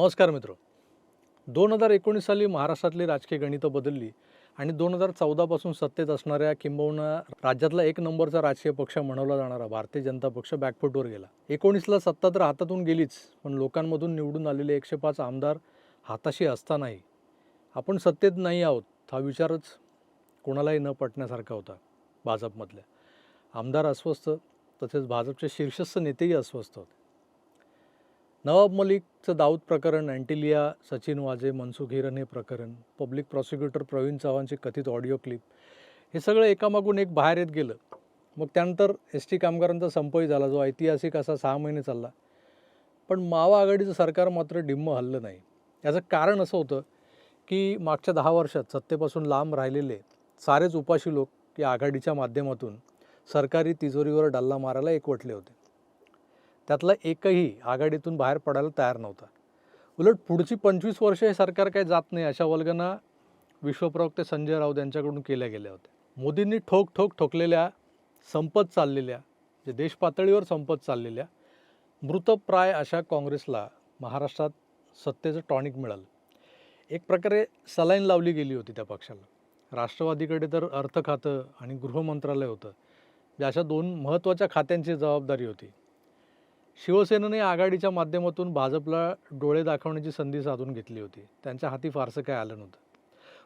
नमस्कार मित्र. दोन हजार एकोणीस साली महाराष्ट्रातली राजकीय गणितं बदलली आणि दोन हजार चौदापासून सत्तेत असणाऱ्या किंबहुना राज्यातला एक नंबरचा राजकीय पक्ष म्हणवला जाणारा भारतीय जनता पक्ष बॅकफुटवर गेला. एकोणीसला सत्ता तर हातातून गेलीच पण लोकांमधून निवडून आलेले एकशे पाच आमदार हाताशी असतानाही आपण सत्तेत नाही आहोत हा विचारच कोणालाही न पटण्यासारखा होता भाजपमधल्या. आमदार अस्वस्थ तसेच भाजपचे शीर्षस्थ नेतेही अस्वस्थ होते. नवाब मलिकचं दाऊद प्रकरण अँटिलिया सचिन वाजे मनसुख हिरन हे प्रकरण पब्लिक प्रॉसिक्युटर प्रवीण चव्हाणचे कथित ऑडिओ क्लिप हे सगळं एकामागून एक बाहेर येत गेलं. मग त्यानंतर एस टी कामगारांचा संपही झाला जो ऐतिहासिक असा सहा महिने चालला. पण मावा आघाडीचं सरकार मात्र डिम्म हल्लं नाही. याचं कारण असं होतं की मागच्या दहा वर्षात सत्तेपासून लांब राहिलेले सारेच उपाशी लोक या आघाडीच्या माध्यमातून सरकारी तिजोरीवर डल्ला मारायला एकवटले होते. त्यातला एकही आघाडीतून बाहेर पडायला तयार नव्हता. उलट पुढची पंचवीस वर्षे हे सरकार काही जात नाही अशा वल्गना विश्वप्रवक्ते संजय राऊत यांच्याकडून केल्या गेल्या होत्या. मोदींनी ठोक ठोक ठोकलेल्या संपत चाललेल्या जे देशपातळीवर संपत चाललेल्या मृतप्राय अशा काँग्रेसला महाराष्ट्रात सत्तेचं टॉनिक मिळालं. एक प्रकारे सलाईन लावली गेली होती त्या पक्षाला. राष्ट्रवादीकडे तर अर्थ खातं आणि गृहमंत्रालय होतं जे अशा दोन महत्त्वाच्या खात्यांची जबाबदारी होती. शिवसेनेने आघाडीच्या माध्यमातून भाजपला डोळे दाखवण्याची संधी साधून घेतली होती. त्यांच्या हाती फारसं काय आलं नव्हतं.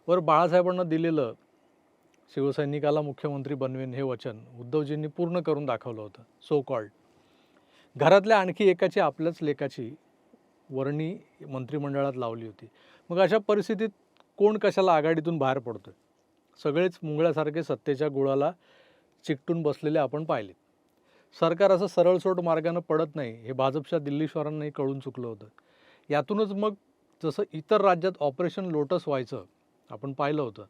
वर बाळासाहेबांना दिलेलं शिवसैनिकाला मुख्यमंत्री बनवेन हे वचन उद्धवजींनी पूर्ण करून दाखवलं होतं. सो कॉल्ड घरातल्या आणखी एकाची आपल्याच लेखाची वर्णी मंत्रिमंडळात लावली होती. मग अशा परिस्थितीत कोण कशाला आघाडीतून बाहेर पडतोय? सगळेच मुंगळ्यासारखे सत्तेच्या गुळाला चिकटून बसलेले आपण पाहिलेत. सरकार असं सरळसोट मार्गानं पडत नाही हे भाजपच्या दिल्लीश्वरांनाही कळून चुकलं होतं. यातूनच मग जसं इतर राज्यात ऑपरेशन लोटस व्हायचं आपण पाहिलं होतं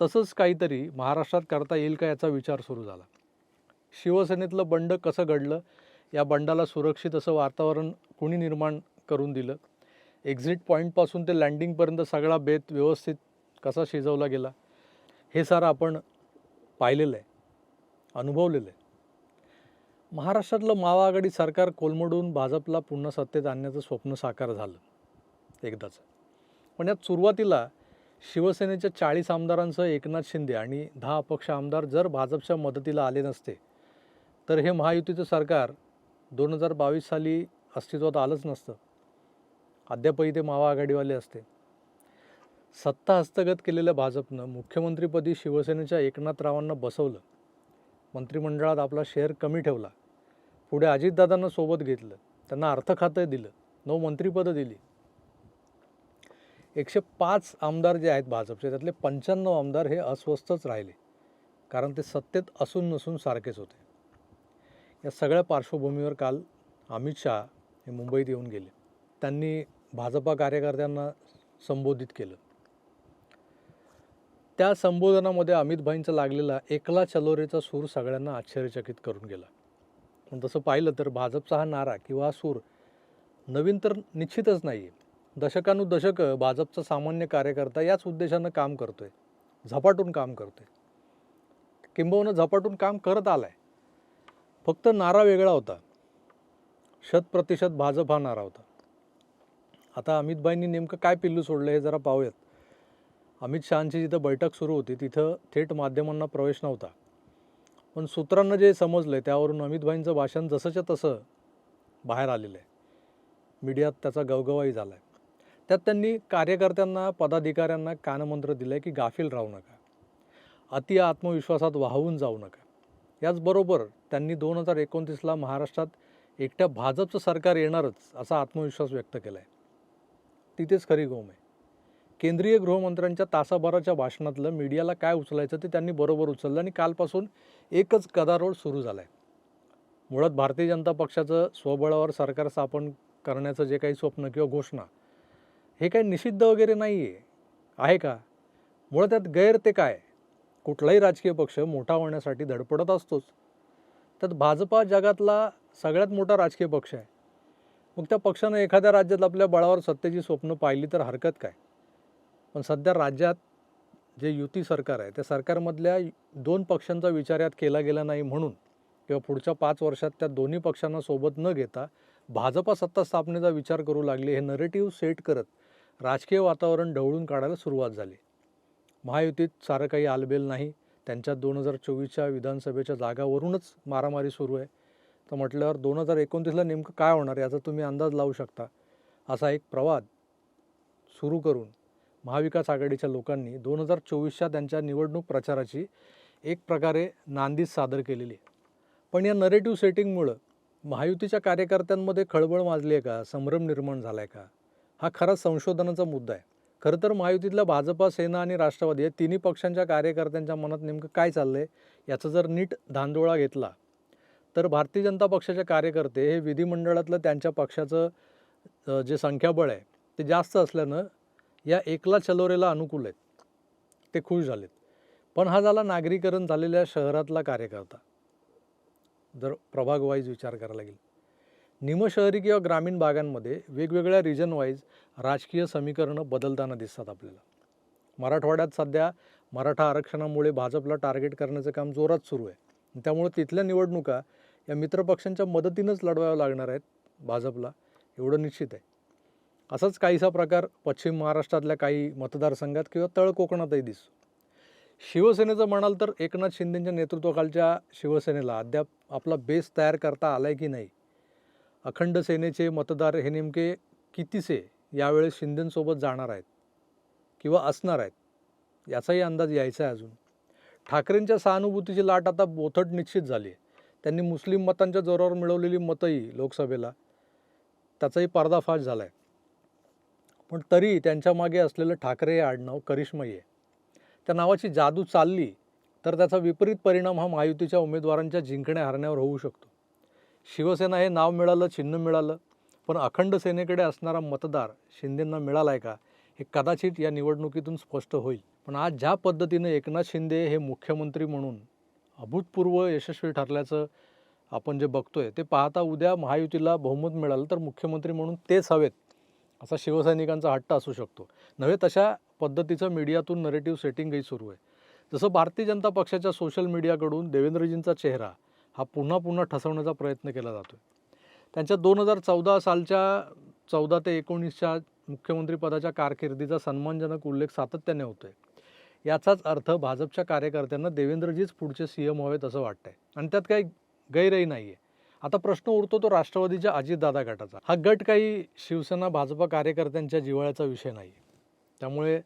तसंच काहीतरी महाराष्ट्रात करता येईल का याचा विचार सुरू झाला. शिवसेनेतलं बंड कसं घडलं या बंडाला सुरक्षित असं वातावरण कुणी निर्माण करून दिलं? एक्झिट पॉईंटपासून ते लँडिंगपर्यंत सगळा बेत व्यवस्थित कसा शिजवला गेला? हे सारं आपण पाहिलेलं आहे अनुभवलेलं आहे. महाराष्ट्रातलं महाआघाडी सरकार कोलमडून भाजपला पुन्हा सत्तेत आणण्याचं स्वप्न साकार झालं. एकदाचं. पण यात सुरुवातीला शिवसेनेच्या चाळीस आमदारांसह एकनाथ शिंदे आणि दहा अपक्ष आमदार जर भाजपच्या मदतीला आले नसते तर हे महायुतीचं सरकार दोन हजार बावीस साली अस्तित्वात आलंच नसतं. अद्यापही ते महाआघाडीवाले असते. सत्ता हस्तगत केलेल्या भाजपनं मुख्यमंत्रीपदी शिवसेनेच्या एकनाथरावांना बसवलं. मंत्रिमंडळात आपला शेअर कमी ठेवला. पुढे अजितदादांना सोबत घेतलं. त्यांना अर्थ खातं दिलं. नऊ मंत्रिपदं दिली. एकशे पाच आमदार जे आहेत भाजपचे त्यातले पंच्याण्णव आमदार हे अस्वस्थच राहिले. कारण ते सत्तेत असून नसून सारखेच होते. या सगळ्या पार्श्वभूमीवर काल अमित शहा हे मुंबईत येऊन गेले. त्यांनी भाजपा कार्यकर्त्यांना संबोधित केलं. त्या संबोधनामध्ये अमित भाईंचा लागलेला एकला चलोरेचा सूर सगळ्यांना आश्चर्यचकित करून गेला. पण तसं पाहिलं तर भाजपचा हा नारा किंवा हा सूर नवीन तर निश्चितच नाही आहे दशकानुदशकं भाजपचा सामान्य कार्यकर्ता याच उद्देशानं काम करतो आहे झपाटून काम करतो आहे किंबहुना झपाटून काम करत आलाय. फक्त नारा वेगळा होता. शतप्रतिशत भाजप हा नारा होता. आता अमितभाईंनी नेमकं काय पिल्लू सोडलं हे जरा पाहूयात. अमित शहांची जिथं बैठक सुरू होती तिथं थेट माध्यमांना प्रवेश नव्हता. पण सूत्रांना जे समजलं त्यावरून अमितभाईंचं भाषण जसंच्या तसं बाहेर आलेलं आहे मीडियात त्याचा गवगवाही झाला आहे त्यात त्यांनी कार्यकर्त्यांना पदाधिकाऱ्यांना कानमंत्र दिलं आहे की गाफील राहू नका. अति आत्मविश्वासात वाहून जाऊ नका. याचबरोबर त्यांनी दोन हजार एकोणतीसला महाराष्ट्रात एकट्या भाजपचं सरकार येणारच असा आत्मविश्वास व्यक्त केला आहे तिथेच खरी गोम आहे. केंद्रीय गृहमंत्र्यांच्या तासाभराच्या भाषणातलं मीडियाला काय उचलायचं ते त्यांनी बरोबर उचललं आणि कालपासून एकच गदारोळ सुरू झाला आहे मुळात भारतीय जनता पक्षाचं स्वबळावर सरकार स्थापन करण्याचं जे काही स्वप्न किंवा घोषणा हे काही निषिद्ध वगैरे नाही आहे आहे का? मुळात त्यात गैर ते काय? कुठलाही राजकीय पक्ष मोठा होण्यासाठी धडपडत असतोच. त्यात भाजपा जगातला सगळ्यात मोठा राजकीय पक्ष आहे. मग त्या पक्षानं एखाद्या राज्यात आपल्या बळावर सत्तेची स्वप्न पाहिली तर हरकत काय? पण सध्या राज्यात जे युती सरकार आहे त्या सरकारमधल्या दोन पक्षांचा विचार यात केला गेला नाही म्हणून किंवा पुढच्या पाच वर्षात त्या दोन्ही पक्षांना सोबत न घेता भाजपा सत्ता स्थापनेचा विचार करू लागले हे नरेटिव्ह सेट करत राजकीय वातावरण ढवळून काढायला सुरुवात झाली. महायुतीत सारं काही आलबेल नाही. त्यांच्यात दोन हजार चोवीसच्या विधानसभेच्या जागावरूनच मारामारी सुरू आहे. तर म्हटल्यावर दोन हजार एकोणतीसला नेमकं काय होणार याचा तुम्ही अंदाज लावू शकता. असा एक प्रवाद सुरू करून महाविकास आघाडीच्या लोकांनी दोन हजार चोवीसच्या त्यांच्या निवडणूक प्रचाराची एक प्रकारे नांदीच सादर केलेली आहे. पण या नरेटिव्ह सेटिंगमुळं महायुतीच्या कार्यकर्त्यांमध्ये खळबळ माजली आहे का? संभ्रम निर्माण झाला आहे का? हा खरा संशोधनाचा मुद्दा आहे. खरं तर महायुतीतल्या भाजपा सेना आणि राष्ट्रवादी या तिन्ही पक्षांच्या कार्यकर्त्यांच्या मनात नेमकं काय चाललं आहे याचा जर नीट धांदोळा घेतला तर भारतीय जनता पक्षाचे कार्यकर्ते हे विधिमंडळातलं त्यांच्या पक्षाचं जे संख्याबळ आहे ते जास्त असल्यानं या एकला चलोरेला अनुकूल आहेत. ते खुश झालेत. पण हा झाला नागरीकरण झालेल्या शहरातला कार्यकर्ता. जर प्रभाग वाईज विचार करायला लागेल निमशहरी किंवा ग्रामीण भागांमध्ये वेगवेगळ्या रिजन वाईज राजकीय समीकरणं बदलताना दिसतात आपल्याला. मराठवाड्यात सध्या मराठा आरक्षणामुळे भाजपला टार्गेट करण्याचं काम जोरात सुरू आहे. त्यामुळे तिथल्या निवडणुका या मित्रपक्षांच्या मदतीनंच लढवाव्या लागणार आहेत भाजपला एवढं निश्चित आहे. असाच काहीसा प्रकार पश्चिम महाराष्ट्रातल्या काही मतदारसंघात किंवा तळ कोकणातही दिसतो. शिवसेनेचं म्हणाल तर एकनाथ शिंदेंच्या नेतृत्वाखालच्या शिवसेनेला अद्याप आपला बेस तयार करता आलाय की नाही? अखंड सेनेचे मतदार हे नेमके कितीसे यावेळेस शिंदेंसोबत जाणार आहेत? किंवा असणार आहेत? याचाही अंदाज यायचा आहे अजून. ठाकरेंच्या सहानुभूतीची लाट आता बोथट निश्चित झाली आहे त्यांनी मुस्लिम मतांच्या जोरावर मिळवलेली मतंही लोकसभेला. त्याचाही पर्दाफाश झाला आहे पण तरी त्यांच्या मागे असलेलं ठाकरे हे आडनाव करिश्मई आहे. त्या नावाची जादू चालली तर त्याचा विपरीत परिणाम हा महायुतीच्या उमेदवारांच्या जिंकण्या हरण्यावर होऊ शकतो. शिवसेना हे नाव मिळालं चिन्ह मिळालं पण अखंड सेनेकडे असणारा मतदार शिंदेंना मिळाला आहे का हे कदाचित या निवडणुकीतून स्पष्ट होईल. पण आज ज्या पद्धतीनं एकनाथ शिंदे हे मुख्यमंत्री म्हणून अभूतपूर्व यशस्वी ठरल्याचं आपण जे बघतोय ते पाहता उद्या महायुतीला बहुमत मिळालं तर मुख्यमंत्री म्हणून तेच हवेत. असा शिवसैनिकांचा हट्ट असू शकतो. नव्हे तशा पद्धतीचं मीडियातून नरेटिव्ह सेटिंगही सुरू आहे. जसं भारतीय जनता पक्षाच्या सोशल मीडियाकडून देवेंद्रजींचा चेहरा हा पुन्हा पुन्हा ठसवण्याचा प्रयत्न केला जातो त्यांच्या दोन हजार चौदा सालच्या चौदा ते एकोणीसच्या मुख्यमंत्रीपदाच्या कारकिर्दीचा सन्मानजनक उल्लेख सातत्याने होतो आहे याचाच अर्थ भाजपच्या कार्यकर्त्यांना देवेंद्रजीच पुढचे सी एम व्हावेत असं वाटतंय. आणि त्यात काही गैरही नाही आहे आता प्रश्न उरतो तो राष्ट्रवादीच्या अजितदादा गटाचा. हा गट काही शिवसेना भाजपा कार्यकर्त्यांच्या जिव्हाळ्याचा विषय नाही. त्यामुळे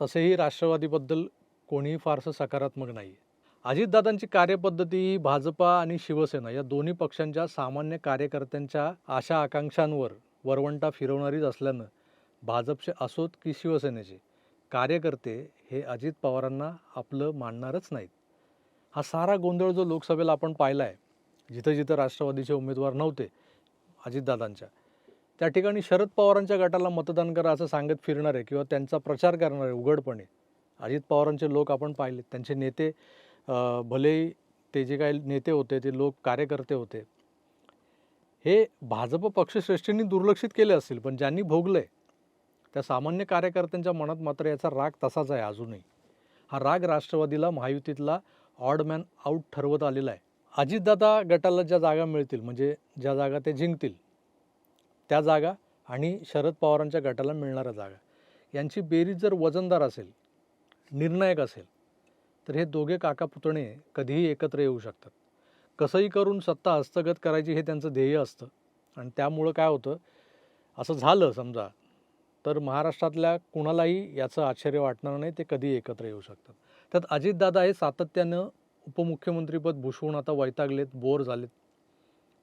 तसेही राष्ट्रवादीबद्दल कोणीही फारसं सकारात्मक नाही आहे अजितदादांची कार्यपद्धती ही भाजपा आणि शिवसेना या दोन्ही पक्षांच्या सामान्य कार्यकर्त्यांच्या आशा आकांक्षांवर वरवंटा फिरवणारीच असल्यानं भाजपचे असोत की शिवसेनेचे कार्यकर्ते हे अजित पवारांना आपलं मानणारच नाहीत. हा सारा गोंधळ जो लोकसभेला आपण पाहिला आहे जिथं जिथं राष्ट्रवादीचे उमेदवार नव्हते अजितदादांच्या. त्या ठिकाणी शरद पवारांच्या गटाला मतदान करा असं सांगत फिरणारे किंवा त्यांचा प्रचार करणारे उघडपणे अजित पवारांचे लोक आपण पाहिले. त्यांचे नेते भलेही ते जे काही नेते होते ते लोक कार्यकर्ते होते. हे भाजप पक्षश्रेष्ठींनी दुर्लक्षित केले असतील पण ज्यांनी भोगलंय त्या सामान्य कार्यकर्त्यांच्या मनात मात्र याचा राग तसाच आहे अजूनही. हा राग राष्ट्रवादीला महायुतीतला ऑडमॅन आऊट ठरवत आलेला आहे. अजितदादा गटाला ज्या जागा मिळतील म्हणजे ज्या जागा ते जिंकतील त्या जागा आणि शरद पवारांच्या गटाला मिळणाऱ्या जागा यांची बेरीज जर वजनदार असेल निर्णायक असेल तर हे दोघे काका पुतणे कधीही एकत्र येऊ शकतात. कसंही करून सत्ता हस्तगत करायची हे त्यांचं ध्येय असतं. आणि त्यामुळं काय होतं असं झालं समजा तर महाराष्ट्रातल्या कुणालाही याचं आश्चर्य वाटणार नाही ते कधी एकत्र येऊ शकतात. त्यात अजितदादा हे सातत्यानं उपमुख्यमंत्रीपद भूषवून आता वैतागलेत बोर झालेत.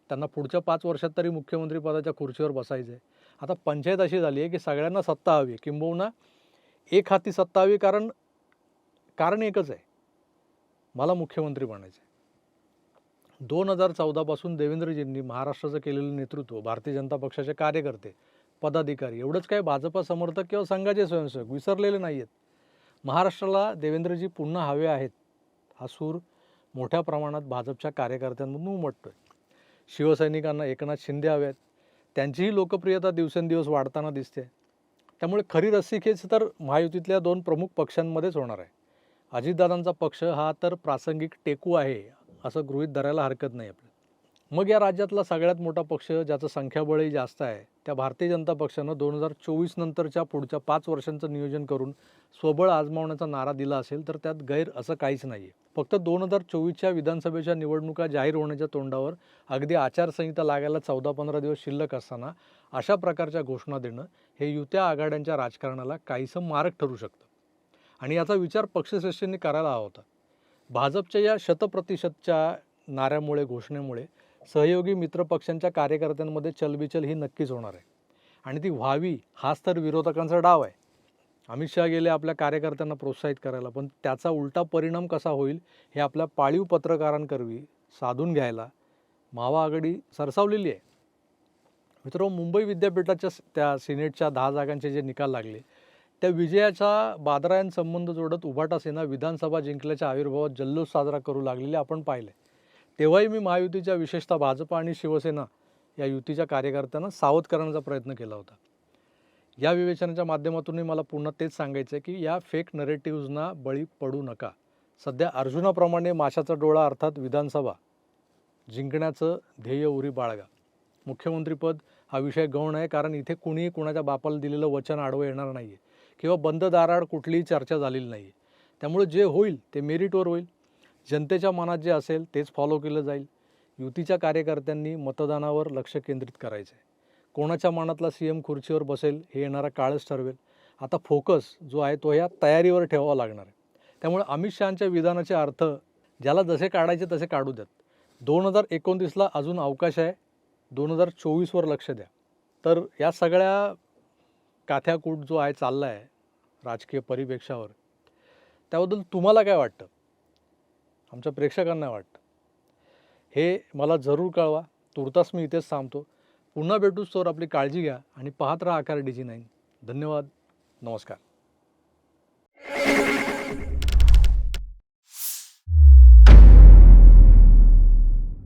त्यांना पुढच्या पाच वर्षात तरी मुख्यमंत्रीपदाच्या खुर्चीवर बसायचं आहे आता पंचायत अशी झाली आहे की सगळ्यांना सत्ता हवी किंबहुना एक हाती सत्ता हवी कारण कारण एकच आहे. मला मुख्यमंत्री बनायचं आहे दोन हजार चौदापासून देवेंद्रजींनी महाराष्ट्राचं केलेलं नेतृत्व भारतीय जनता पक्षाचे कार्यकर्ते पदाधिकारी एवढंच काय भाजपा समर्थक किंवा संघाचे स्वयंसेवक विसरलेले नाही आहेत महाराष्ट्राला देवेंद्रजी पुन्हा हवे आहेत. हा सूर मोठ्या प्रमाणात भाजपच्या कार्यकर्त्यांमधून आहे शिवसैनिकांना एकनाथ शिंदे हवे आहेत त्यांचीही लोकप्रियता दिवसेंदिवस वाढताना दिसते. त्यामुळे खरी रस्सीखेच तर महायुतीतल्या दोन प्रमुख पक्षांमध्येच होणार आहे. अजितदादांचा पक्ष हा तर प्रासंगिक टेकू आहे असं गृहीत धरायला हरकत नाही आपल्याला मग या राज्यातला सगळ्यात मोठा पक्ष ज्याचं संख्याबळही जास्त आहे त्या भारतीय जनता पक्षानं दोन हजार चोवीस नंतरच्या पुढच्या पाच वर्षांचं नियोजन करून स्वबळ आजमावण्याचा नारा दिला असेल तर त्यात गैर असं काहीच नाही आहे फक्त दोन हजार चोवीसच्या विधानसभेच्या निवडणुका जाहीर होण्याच्या तोंडावर अगदी आचारसंहिता लागायला चौदा पंधरा दिवस शिल्लक असताना अशा प्रकारच्या घोषणा देणं हे युत्या आघाड्यांच्या राजकारणाला काहीसं मारक ठरू शकतं. आणि याचा विचार पक्षश्रेष्ठींनी करायला हवा होता. भाजपच्या या शतप्रतिशतच्या नाऱ्यामुळे घोषणेमुळे सहयोगी मित्रपक्षांच्या कार्यकर्त्यांमध्ये चलबिचल ही नक्कीच होणार आहे. आणि ती व्हावी हाच तर विरोधकांचा डाव आहे. अमित शहा गेले आपल्या कार्यकर्त्यांना प्रोत्साहित करायला पण त्याचा उलटा परिणाम कसा होईल हे आपल्या पाळीव पत्रकारांकरवी साधून घ्यायला मावा आघाडी सरसावलेली आहे. मित्र मुंबई विद्यापीठाच्या त्या सिनेटच्या दहा जागांचे जे निकाल लागले त्या विजयाचा बादरायांसंबंध जोडत उभाटा सेना विधानसभा जिंकल्याच्या आविर्भावात जल्लोष साजरा करू लागलेले आपण पाहिले तेव्हाही मी महायुतीच्या विशेषतः भाजप आणि शिवसेना या युतीच्या कार्यकर्त्यांना सावध करण्याचा प्रयत्न केला होता. या विवेचनाच्या माध्यमातूनही मला पुन्हा तेच सांगायचं आहे की या फेक नरेटिव्हजना बळी पडू नका. सध्या अर्जुनाप्रमाणे माशाचा डोळा अर्थात विधानसभा जिंकण्याचं ध्येय उरी बाळगा. मुख्यमंत्रीपद हा विषय गौण आहे कारण इथे कुणीही कुणाच्या बापाला दिलेलं वचन आडवं येणार नाही आहे किंवा बंद दाराआड कुठलीही चर्चा झालेली नाही आहे त्यामुळे जे होईल ते मेरिटवर होईल. जनतेच्या मनात जे असेल तेच फॉलो केलं जाईल. युतीच्या कार्यकर्त्यांनी मतदानावर लक्ष केंद्रित करायचं आहे कोणाच्या मनातला सी एम खुर्चीवर बसेल हे येणारा काळच ठरवेल. आता फोकस जो आहे तो ह्या तयारीवर ठेवावा लागणार आहे. त्यामुळे अमित शहांच्या विधानाचे अर्थ ज्याला जसे काढायचे तसे काढू द्यात. दोन हजार एकोणतीसला अजून अवकाश आहे. दोन हजार चोवीसवर लक्ष द्या. तर या सगळ्या काथ्याकूट जो आहे चालला आहे राजकीय परिपेक्षावर त्याबद्दल तुम्हाला काय वाटतं? आमच्या प्रेक्षकांना वाटतं. हे मला जरूर कळवा. तुर्तास मी इथेच थांबतो. पुन्हा भेटूच तोवर आपली काळजी घ्या आणि पाहत राहा आकार डी नाईन धन्यवाद. नमस्कार.